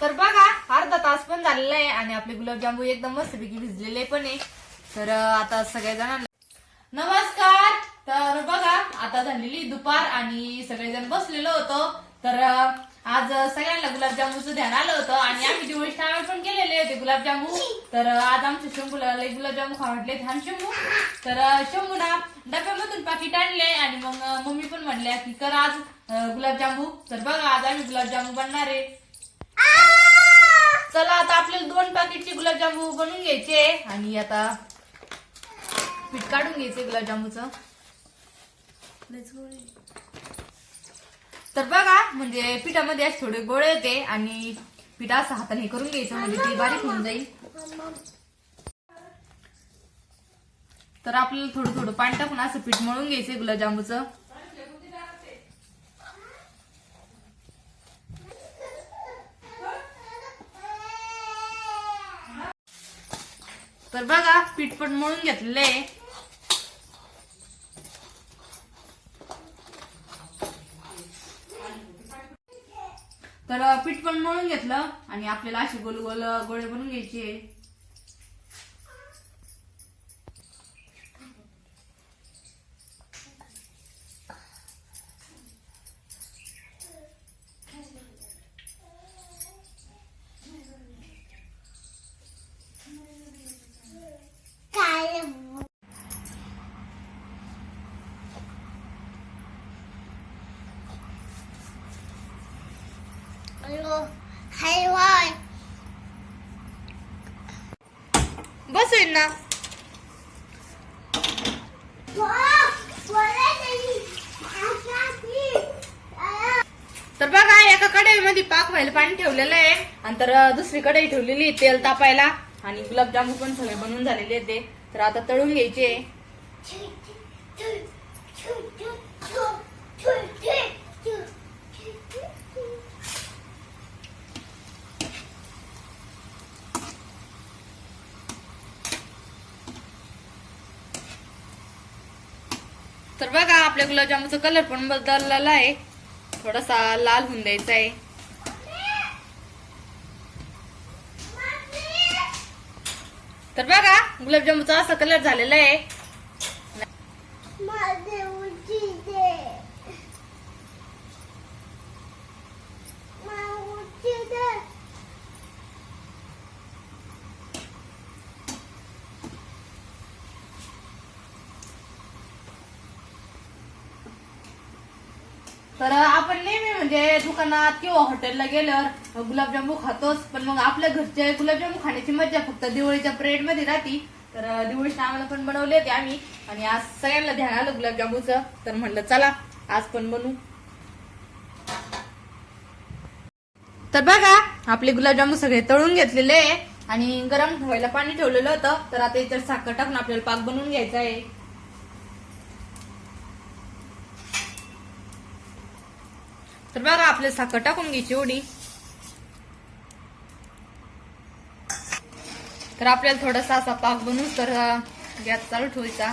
तर बघा अर्धा तास पण झालेला आहे आणि आपले गुलाबजामू एकदम मस्तपैकी भिजलेले पण आहे. तर आता सगळे जणांना नमस्कार! तर बघा आता झालेली दुपार आणि सगळेजण बसलेलो होतो. तर आज सगळ्यांना गुलाबजामुनचं ध्यान आलं होतं आणि आम्ही दिवस स्टार पण केलेले होते गुलाबजामू तर आज आमच्या शंभूला गुलाबजामू खाऊ छान शंभू तर अं, शंभूना डब्यामधून पाकिट आणले आणि मग मम्मी पण म्हणल्या की कर आज गुलाबजामू. तर बघा आज आम्ही गुलाबजामू बनणार आहे. चला आता आपल्याला दोन पाकिटचे गुलाबजामू बनवून घ्यायचे. आणि आता पीठ काढून घ्यायचे गुलाबजामुचं. तर बघा म्हणजे पिठामध्ये असे थोडे गोळे होते आणि पीठ असं हाताने हे करून घ्यायचं म्हणजे ते बारीक होऊन जाईल. तर आपल्याला थोडं थोडं पाणी टाकून असं पीठ मळून घ्यायचं गुलाबजामुचं. तर बघा पीठ पण मळून घेतलेलं आहे तर पीठ पण मळून घेतलं आणि आपल्याला असे गोल गोल गोळे बनवून घ्यायचे. बस होईल ना तर बघा एका कढईमध्ये पाक व्हायला पाणी ठेवलेलं आहे आणि तर दुसरी कढई ठेवलेली तेल तापायला आणि गुलाबजामू पण सगळे बनवून झालेले ते तर आता तळून घ्यायचे तर बघा आपल्या गुलाबजामुनचा कलर पण बदललेला आहे. थोडासा लाल होऊन द्यायचा आहे. तर बघा गुलाबजामुनचा असा कलर झालेला आहे. तर आपण नेहमी म्हणजे दुकानात किंवा हॉटेलला गेल्यावर गुलाबजामू खातोच. पण मग आपल्या घरचे गुलाबजामू खाण्याची मजा फक्त दिवाळीच्या प्रेडमध्ये राहती. तर दिवाळीच्या आम्हाला पण बनवले होते आम्ही. आणि आज सगळ्यांना ध्यान आलं गुलाबजामूचं तर म्हणलं चला आज पण बनवू. तर बघा आपले गुलाबजामू सगळे तळून घेतलेले आहे. आणि गरम व्हायला पाणी ठेवलेलं होतं. तर आता इतर साखर टाकून आपल्याला पाक बनवून घ्यायचा आहे. तर बघा आपले साखर टाकून घ्यायची एवढी. तर आपल्याला थोडासा असा पाक बनवू तर गॅस चालू ठेवायचा.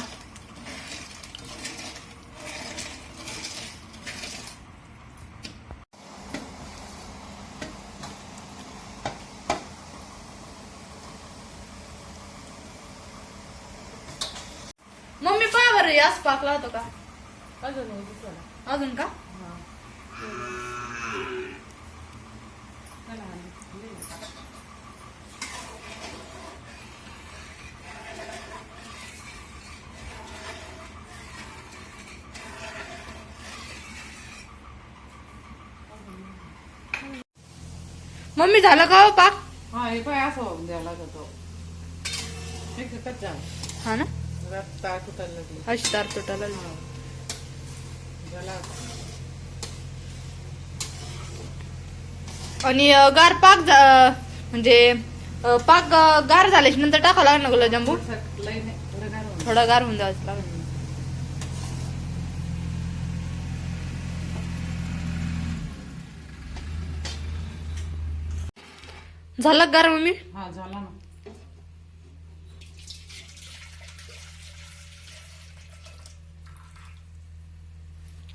मम्मी बरं याच पाक लावतो का? अजून का? मम्मी झालं का हो पाक? हा हे असं होऊन द्यायला लागतो. एक कच्चा हा ना? रस्ता कुठायला लागली. अशी तार तुटायला लागली. हा. झाला आता. आणि अ, गार पाक झा- म्हणजे अ, पाक अ, गार झाल्याच्यानंतर टाकावं लागेल ना गुलाबजामू थोडंसं लई नाही, थोडं गार होऊन थोडा गार होऊन द्यावं लागेल. झाला गार मम्मी? हा झाला ना.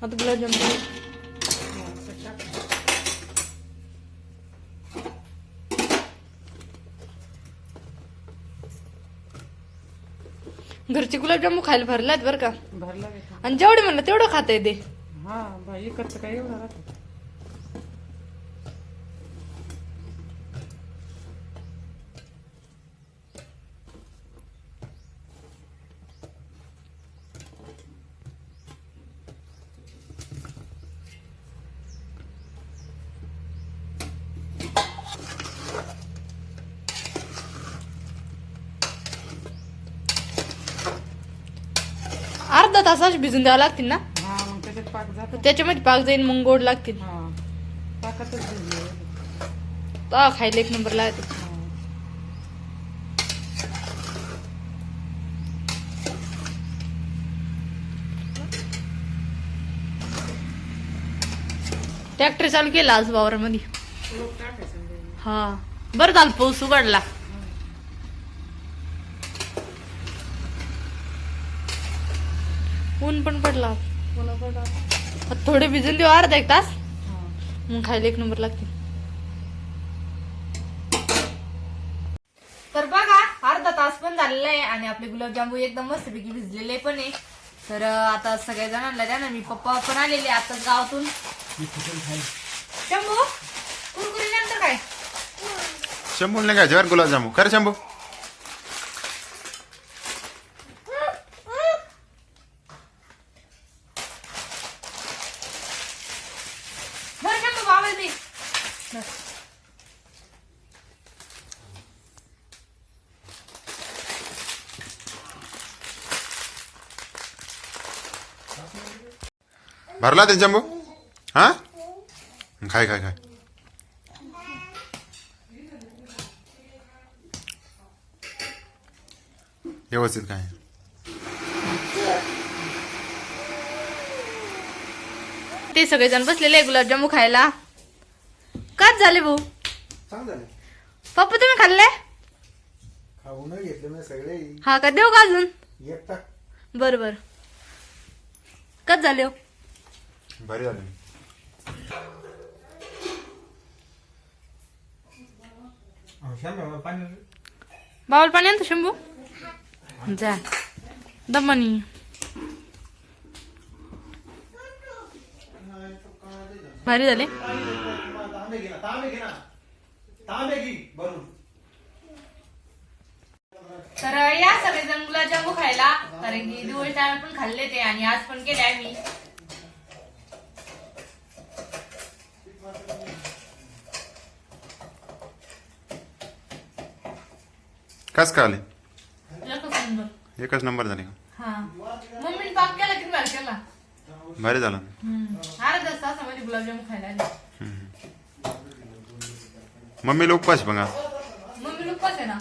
आता गुलाबजाम घरचे गुलाबजामू खायला भरलात बर का? भरला आणि जेवढे म्हणलं तेवढं खाता येते. हा भाई काय एवढा तासाच भिजून द्यावं लागतील ना? हा मग त्याच्यात पाक जातो त्याच्यामध्ये पाक जाईन मग गोड लागतील. हा पाकातच भिजले. तर खायला एक नंबरला येते हा. ट्रॅक्टर चालू केला आज वावरामध्ये. म्हणजे. हा. बरं झालं पाऊस उघडला. ऊन पण पडला. थोडे भिजून देऊ अर्धा एक तास. हा मग खायला एक नंबर लागते. तर बघा अर्धा तास पण झालेला आहे आणि आपले गुलाबजामू एकदम मस्तपैकी भिजलेले पण आहे. तर आता सगळ्या जणांना द्या ना मी पप्पा पण आलेले आता गावातून. शंभू कुरकुरी नंतर काय? शंभू नाही काय जेवण गुलाबजामू. खरं शंभू बरं शंभू बाबा दे भरला ते शंभू हा? खाय खाय खाय. व्यवस्थित काय ते सगळेजण बसलेले गुलाबजामू खायला. काच झाले भाऊ? पप्पा तुम्ही खाल्ले? खाऊन घेतले मी सगळे. हा का? देऊ का अजून? एकटा. बर बर. कच झाले हो? बरे झाले पाणी बावल पाणी आणतो शंभू जा दमनी भारी झाले तर या सगळेजण गुलाबजामू खायला कारण की दिवाळी टायमात पण खाल्ले ते आणि आज पण केले आम्ही कस का आले? एकच नंबर. एकच नंबर झाले का? हा. मम्मीने पाक केला किती भारी केला? भारी झालं. अर्धा तासामध्ये गुलाबजामू खायला आले मम्मी लोक पाच बघा मम्मी आहे ना?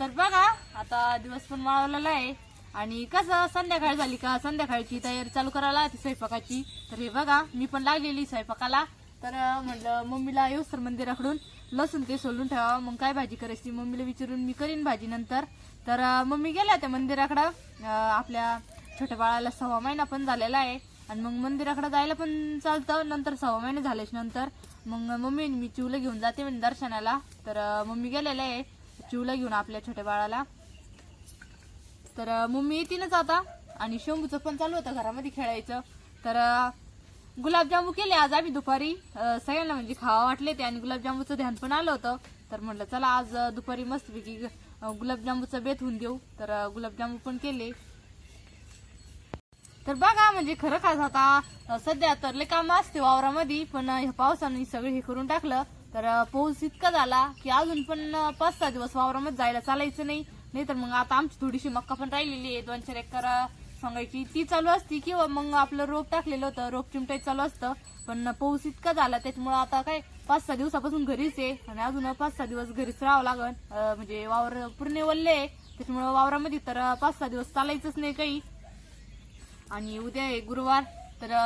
तर बघा आता दिवस पण माळवलेला आहे. आणि कसं संध्याकाळ झाली का? संध्याकाळची तयारी चालू करायला ती स्वयंपाकाची. तर हे बघा मी पण लागलेली स्वयंपाकाला. तर म्हटलं मम्मीला येऊस तर मंदिराकडून. लसूण ते सोलून ठेवा मग काय भाजी करायची मम्मीला विचारून मी करीन भाजी नंतर. तर मम्मी गेल्या त्या मंदिराकडं. आपल्या छोट्या बाळाला सव्वा महिना पण झालेला आहे. आणि मग मंदिराकडे जायला पण चालतं. नंतर सव्वा महिने झाल्याच नंतर. मग मम्मी मी चिवला घेऊन जाते म्हणजे दर्शनाला. तर मम्मी गेलेलं आहे चिवला घेऊन आपल्या छोट्या बाळाला. तर मम्मी येतीनच आता. आणि शंभूचं पण चालू होतं घरामध्ये खेळायचं. तर गुलाबजामू केले आज आम्ही दुपारी. सगळ्यांना म्हणजे खावा वाटले ते आणि गुलाबजामूचं ध्यान पण आलं होतं. तर म्हटलं चला आज दुपारी मस्तपैकी गुलाबजामूचं बेत होऊन देऊ. तर गुलाबजामू पण केले. तर बघा म्हणजे खरं खास आता सध्या तर लय काम असते वावरामध्ये पण ह्या पावसाने सगळं हे करून टाकलं. तर पाऊस इतका झाला की अजून पण पाच सहा दिवस वावरामध्ये जायला चालायचं नाही. नाही तर मग आता आमची थोडीशी मक्का पण राहिलेली आहे. दोन चार एकर सांगायची ती चालू असती किंवा मग आपलं रोप टाकलेलं होतं रोप चिमटाई चालू असतं. पण पाऊस इतका झाला त्याच्यामुळे आता काय पाच सहा दिवसापासून घरीच आहे आणि अजून पाच सहा दिवस घरीच राहावं लागल म्हणजे वावर पूर्ण वल्ले आहे. त्याच्यामुळे वावरामध्ये तर पाच सहा दिवस चालायचंच नाही काही. आणि उद्या आहे गुरुवार तर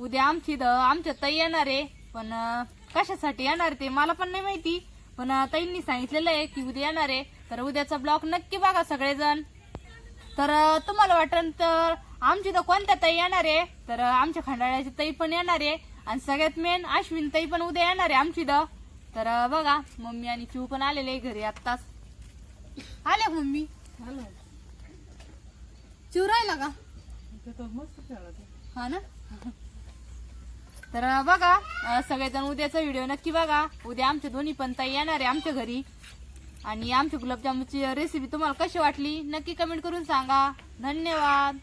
उद्या आमची द- आमच्या ताई येणार आहे. पण कशासाठी येणार ते मला पण नाही माहिती. पण ताईंनी सांगितलेलं आहे की उद्या येणार आहे. तर उद्याचा ब्लॉग नक्की बघा सगळेजण. तर तुम्हाला वाटन तर आमची तर कोणत्या ताई येणार आहे? तर आमच्या खंडाळ्याची ताई पण येणार आहे. आणि सगळ्यात मेन अश्विन ताई पण उद्या येणार आहे आमची द तर बघा मम्मी आणि चिव पण आलेले घरी आत्ताच. आले मम्मी? चिव राहिला का. हा ना? तर बघा सगळेजण उद्याचा व्हिडिओ नक्की बघा. उद्या आमच्या दोन्ही पण ताई येणार आहे आमच्या घरी. आणि आमची गुलाबजामुनची रेसिपी तुम्हाला कशी वाटली नक्की कमेंट करून सांगा. धन्यवाद.